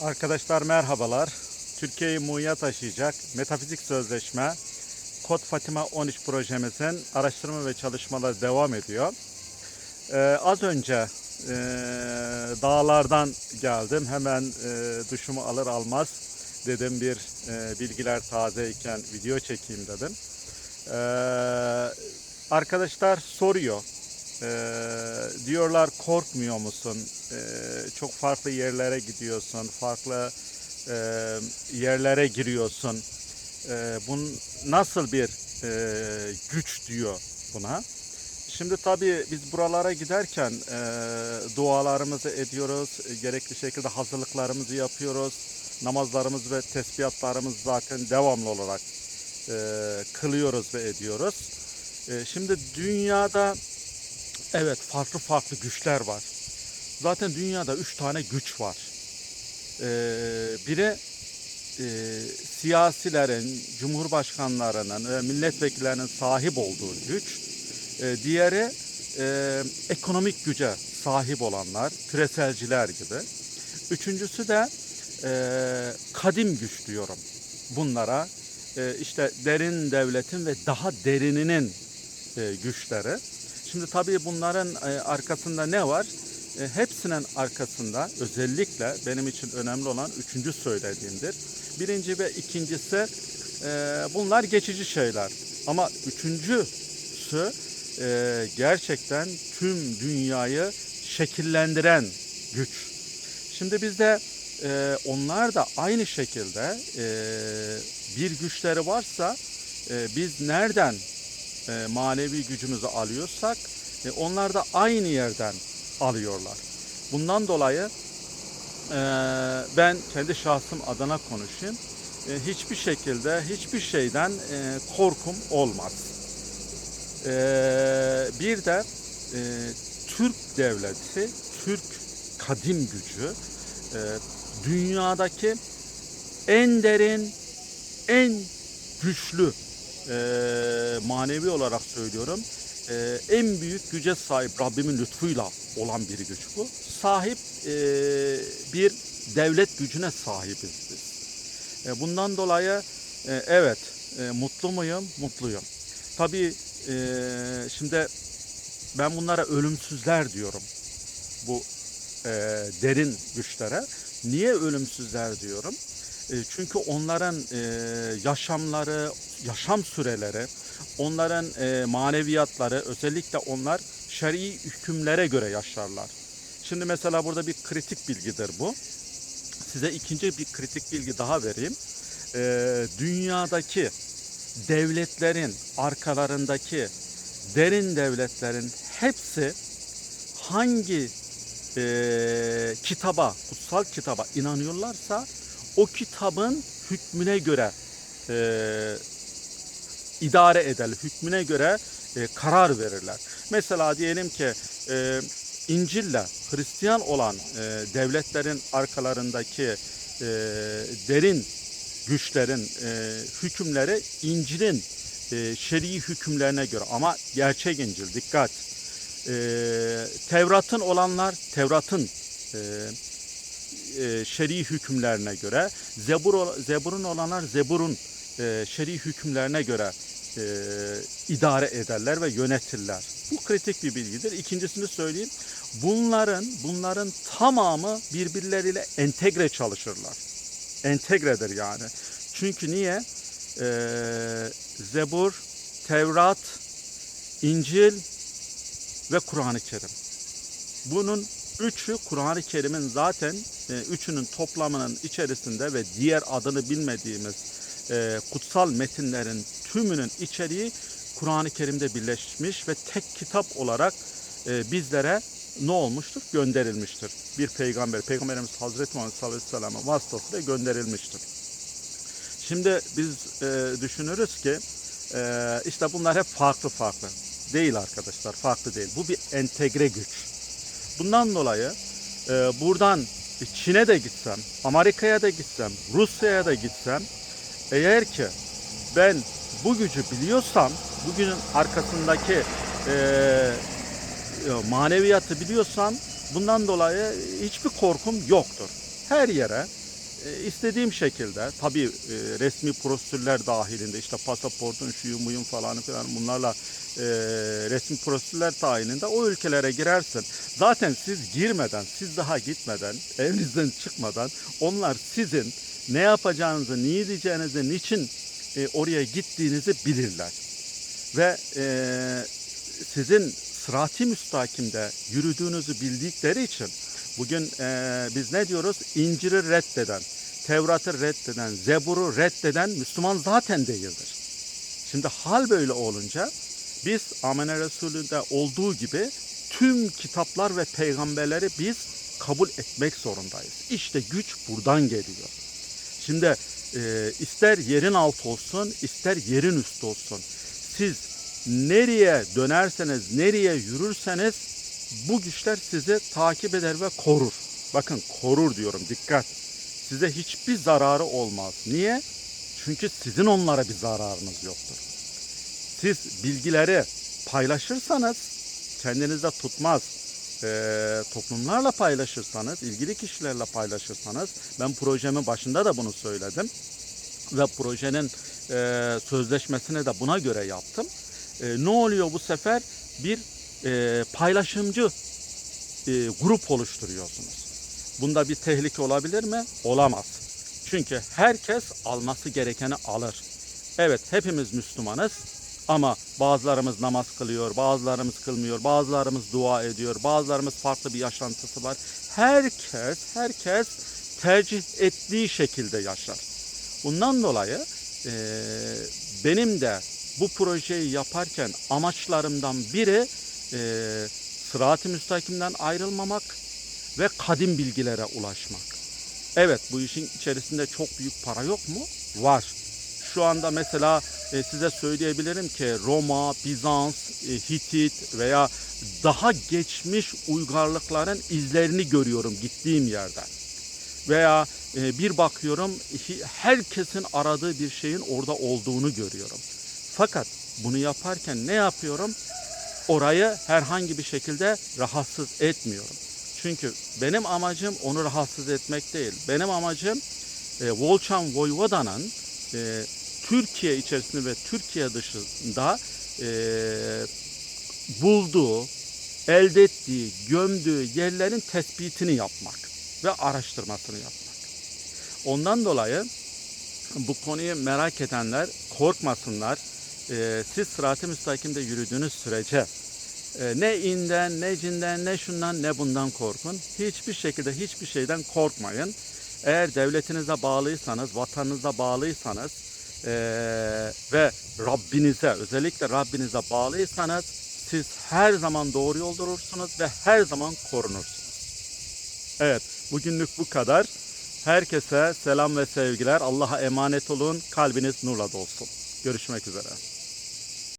Arkadaşlar merhabalar. Türkiye'yi muya taşıyacak Metafizik Sözleşme Kod Fatima 13 projemizin araştırma ve çalışmaları devam ediyor. Ee, az önce e, dağlardan geldim. Hemen e, duşumu alır almaz dedim bir e, bilgiler tazeyken video çekeyim dedim. Ee, arkadaşlar soruyor. Ee, diyorlar korkmuyor musun? Ee, çok farklı yerlere gidiyorsun, farklı e, yerlere giriyorsun. Ee, bunun nasıl bir e, güç diyor buna. Şimdi tabii biz buralara giderken e, dualarımızı ediyoruz, e, gerekli şekilde hazırlıklarımızı yapıyoruz. Namazlarımız ve tesbihatlarımız zaten devamlı olarak e, kılıyoruz ve ediyoruz. E, şimdi dünyada Evet farklı farklı güçler var. Zaten dünyada üç tane güç var. Ee, biri e, siyasilerin, cumhurbaşkanlarının ve milletvekillerinin sahip olduğu güç. Ee, diğeri e, ekonomik güce sahip olanlar, küreselciler gibi. Üçüncüsü de e, kadim güç diyorum bunlara. E, işte derin devletin ve daha derininin e, güçleri. Şimdi tabii bunların e, arkasında ne var? E, hepsinin arkasında özellikle benim için önemli olan üçüncü söylediğimdir. Birinci ve ikincisi e, bunlar geçici şeyler. Ama üçüncüsü gerçekten tüm dünyayı şekillendiren güç. Şimdi bizde onlar da aynı şekilde bir güçleri varsa biz nereden e, manevi gücümüzü alıyorsak e, onlar da aynı yerden alıyorlar. Bundan dolayı e, ben kendi şahsım adına konuşayım. E, hiçbir şekilde hiçbir şeyden korkum olmaz. Bir de Türk devleti, Türk kadim gücü dünyadaki en derin, en güçlü e, manevi olarak söylüyorum e, en büyük güce sahip Rabbimin lütfuyla olan bir güç bu. Sahip e, bir devlet gücüne sahibiz biz. E, bundan dolayı e, evet e, mutlu muyum? Mutluyum. Tabii e, şimdi ben bunlara ölümsüzler diyorum. Bu e, derin güçlere. Niye ölümsüzler diyorum? E, çünkü onların e, yaşamları, yaşam süreleri, onların e, maneviyatları, özellikle onlar şer'i hükümlere göre yaşarlar. Şimdi mesela burada bir kritik bilgidir bu. Size ikinci bir kritik bilgi daha vereyim. E, dünyadaki devletlerin arkalarındaki derin devletlerin hepsi hangi e, kitaba, kutsal kitaba inanıyorlarsa o kitabın hükmüne göre e, idare eder, hükmüne göre e, karar verirler. Mesela diyelim ki e, İncil'le Hristiyan olan e, devletlerin arkalarındaki e, derin güçlerin e, hükümleri İncil'in e, şer'i hükümlerine göre ama gerçek İncil dikkat. E, Tevrat'ın olanlar Tevrat'ın e, e, şer'i hükümlerine göre, Zebur, Zebur'un olanlar Zebur'un e, şer'i hükümlerine göre e, idare ederler ve yönetirler. Bu kritik bir bilgidir. İkincisini söyleyeyim. Bunların bunların tamamı birbirleriyle entegre çalışırlar. Entegredir yani. Çünkü niye? E, Zebur, Tevrat, İncil ve Kur'an-ı Kerim. Bunun üçü Kur'an-ı Kerim'in zaten e, üçünün toplamının içerisinde ve diğer adını bilmediğimiz e, kutsal metinlerin tümünün içeriği Kur'an-ı Kerim'de birleşmiş ve tek kitap olarak e, bizlere ne olmuştur? Gönderilmiştir. Bir peygamber, Peygamberimiz Hazreti Muhammed sallallahu aleyhi ve sellem'e vasıtasıyla gönderilmiştir. Şimdi biz e, düşünürüz ki e, işte bunlar hep farklı farklı. Değil arkadaşlar, farklı değil. Bu bir entegre güç. Bundan dolayı e, buradan Çin'e de gitsem, Amerika'ya da gitsem, Rusya'ya da gitsem eğer ki ben bu gücü biliyorsam, bugünün arkasındaki e, maneviyatı biliyorsam bundan dolayı hiçbir korkum yoktur. Her yere e, istediğim şekilde tabii e, resmi prosedürler dahilinde işte pasaportun şuyu muyum falan filan bunlarla e, resmi prosedürler dahilinde o ülkelere girersin. Zaten siz girmeden, siz daha gitmeden, evinizden çıkmadan onlar sizin ne yapacağınızı, ne yiyeceğinizi, niçin e, oraya gittiğinizi bilirler. Ve e, sizin sırat-ı müstakimde yürüdüğünüzü bildikleri için bugün e, biz ne diyoruz? İncil'i reddeden, Tevrat'ı reddeden, Zebur'u reddeden Müslüman zaten değildir. Şimdi hal böyle olunca biz Amene Resulü'nde olduğu gibi tüm kitaplar ve peygamberleri biz kabul etmek zorundayız. İşte güç buradan geliyor. Şimdi e, ister yerin altı olsun, ister yerin üstü olsun. Siz nereye dönerseniz, nereye yürürseniz bu güçler sizi takip eder ve korur. Bakın korur diyorum dikkat. Size hiçbir zararı olmaz. Niye? Çünkü sizin onlara bir zararınız yoktur. Siz bilgileri paylaşırsanız kendinizde tutmaz. Ee, toplumlarla paylaşırsanız, ilgili kişilerle paylaşırsanız, ben projemin başında da bunu söyledim ve projenin e, sözleşmesini de buna göre yaptım. E, ne oluyor bu sefer? Bir e, paylaşımcı e, grup oluşturuyorsunuz. Bunda bir tehlike olabilir mi? Olamaz. Çünkü herkes alması gerekeni alır. Evet hepimiz Müslümanız ama bazılarımız namaz kılıyor, bazılarımız kılmıyor, bazılarımız dua ediyor, bazılarımız farklı bir yaşantısı var. Herkes, herkes tercih ettiği şekilde yaşar. Bundan dolayı eee, benim de bu projeyi yaparken amaçlarımdan biri eee sırat-ı müstakimden ayrılmamak ve kadim bilgilere ulaşmak. Evet bu işin içerisinde çok büyük para yok mu? Var. Şu anda mesela e, size söyleyebilirim ki Roma, Bizans, e, Hitit veya daha geçmiş uygarlıkların izlerini görüyorum gittiğim yerde. Veya e, bir bakıyorum herkesin aradığı bir şeyin orada olduğunu görüyorum. Fakat bunu yaparken ne yapıyorum? Orayı herhangi bir şekilde rahatsız etmiyorum. Çünkü benim amacım onu rahatsız etmek değil. Benim amacım e, Volçan Voyvoda'nın e, Türkiye içerisinde ve Türkiye dışında e, bulduğu, elde ettiği, gömdüğü yerlerin tespitini yapmak ve araştırmasını yapmak. Ondan dolayı bu konuyu merak edenler korkmasınlar. E, siz sırat-ı müstakimde yürüdüğünüz sürece e, ne inden, ne cinden, ne şundan, ne bundan korkun. Hiçbir şekilde hiçbir şeyden korkmayın. Eğer devletinize bağlıysanız, vatanınıza bağlıysanız e, ve Rabbinize, özellikle Rabbinize bağlıysanız siz her zaman doğru yolda olursunuz ve her zaman korunursunuz. Evet, bugünlük bu kadar. Herkese selam ve sevgiler. Allah'a emanet olun. Kalbiniz nurla dolsun. Görüşmek üzere.